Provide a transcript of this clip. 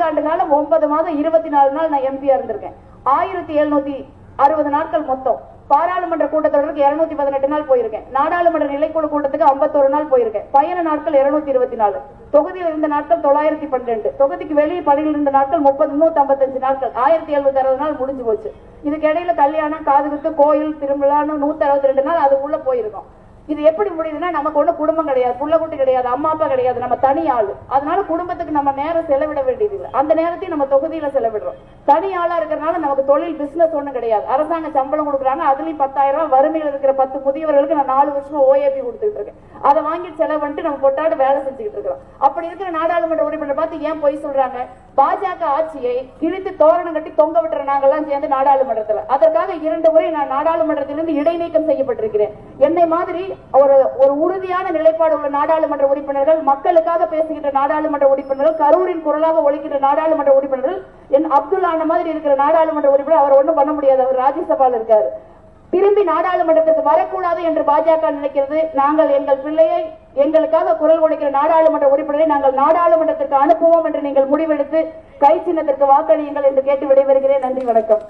நான்காண்டு காலம் ஒன்பது மாதம் இருபத்தி நாலு நாள் நான் எம்பியா இருந்திருக்கேன். ஆயிரத்தி எழுநூத்தி அறுபது நாட்கள் மொத்தம். பாராளுமன்ற கூட்டத்தொடருக்கு இருநூத்தி பதினெட்டு நாள் போயிருக்கேன். நாடாளுமன்ற நிலைக்குழு கூட்டத்துக்கு 51 நாள் போயிருக்கேன். பயண நாட்கள் இருநூத்தி இருபத்தி நாலு தொகுதியில் இருந்த நாட்கள் தொள்ளாயிரத்தி பன்னிரெண்டு. தொகுதிக்கு வெளியே பணியில் இருந்த நாட்கள் முப்பது நூத்தி ஐம்பத்தஞ்சு நாட்கள். ஆயிரத்தி எழுநூத்தி அறுபது நாள் முடிஞ்சு போச்சு. இதுக்கு இடையில கல்யாணம் காதுகுத்து கோயில் திருவிழான்னு நூத்தி அறுபத்தி ரெண்டு நாள் அதுக்குள்ள போயிருக்கோம். இது எப்படி முடியுதுன்னா நமக்கு ஒண்ணு குடும்பம் கிடையாது புள்ள குட்டி கிடையாது அம்மா அப்பா கிடையாது நம்ம தனி ஆள். அதனால குடும்பத்துக்கு நம்ம நேரம் செலவிட வேண்டியது இல்லை அந்த நேரத்தையும் நம்ம தொகுதியில செலவிடுறோம். தனி ஆளா இருக்கிறனால நமக்கு தொழில் பிசினஸ் ஒன்றும் கிடையாது. அரசாங்க சம்பளம் கொடுக்குறாங்க அதுலயும் பத்தாயிரம் ரூபாய் வறுமையில் இருக்கிற பத்து முதியவர்களுக்கு நான் நாலு வருஷமா ஓஏபி கொடுத்துட்டு இருக்கேன். அதை வாங்கி செலவு பண்ணிட்டு நம்ம பொட்டாடு வேலை செஞ்சுக்கிட்டு இருக்கிறோம். அப்படி இருக்கிற நாடாளுமன்ற உறுப்பினர் பார்த்து ஏன் போய் சொல்றாங்க? பாஜக ஆட்சியை கிழித்து தோரணம் கட்டி தொங்க விட்டுற நாங்கெல்லாம் சேர்ந்து நாடாளுமன்றத்துல. அதற்காக இரண்டு முறை நான் நாடாளுமன்றத்திலிருந்து இடைநீக்கம் செய்யப்பட்டிருக்கிறேன். என்னை மாதிரி ஒரு ஒரு உறுதியான நிலைப்பாடு உள்ள நாடாளுமன்ற உறுப்பினர்கள் மக்களுக்காக பேசுகின்ற நாடாளுமன்ற உறுப்பினர்கள் கரூரின் குரலாக ஒழிக்கின்ற நாடாளுமன்ற உறுப்பினர்கள் என் அப்துல் ஆன மாதிரி இருக்கிற நாடாளுமன்ற உறுப்பினர் அவர் ஒண்ணும் பண்ண முடியாது. அவர் ராஜ்யசபால இருக்காரு. திரும்பி நாடாளுமன்றத்திற்கு வரக்கூடாது என்று பாஜக நினைக்கிறது. நாங்கள் எங்கள் பிள்ளையை எங்களுக்காக குரல் கொடுக்கிற நாடாளுமன்ற உறுப்பினரை நாங்கள் நாடாளுமன்றத்திற்கு அனுப்புவோம் என்று நீங்கள் முடிவெடுத்து கை சின்னத்திற்கு வாக்களியுங்கள் என்று கேட்டு விடைபெறுகிறேன். நன்றி வணக்கம்.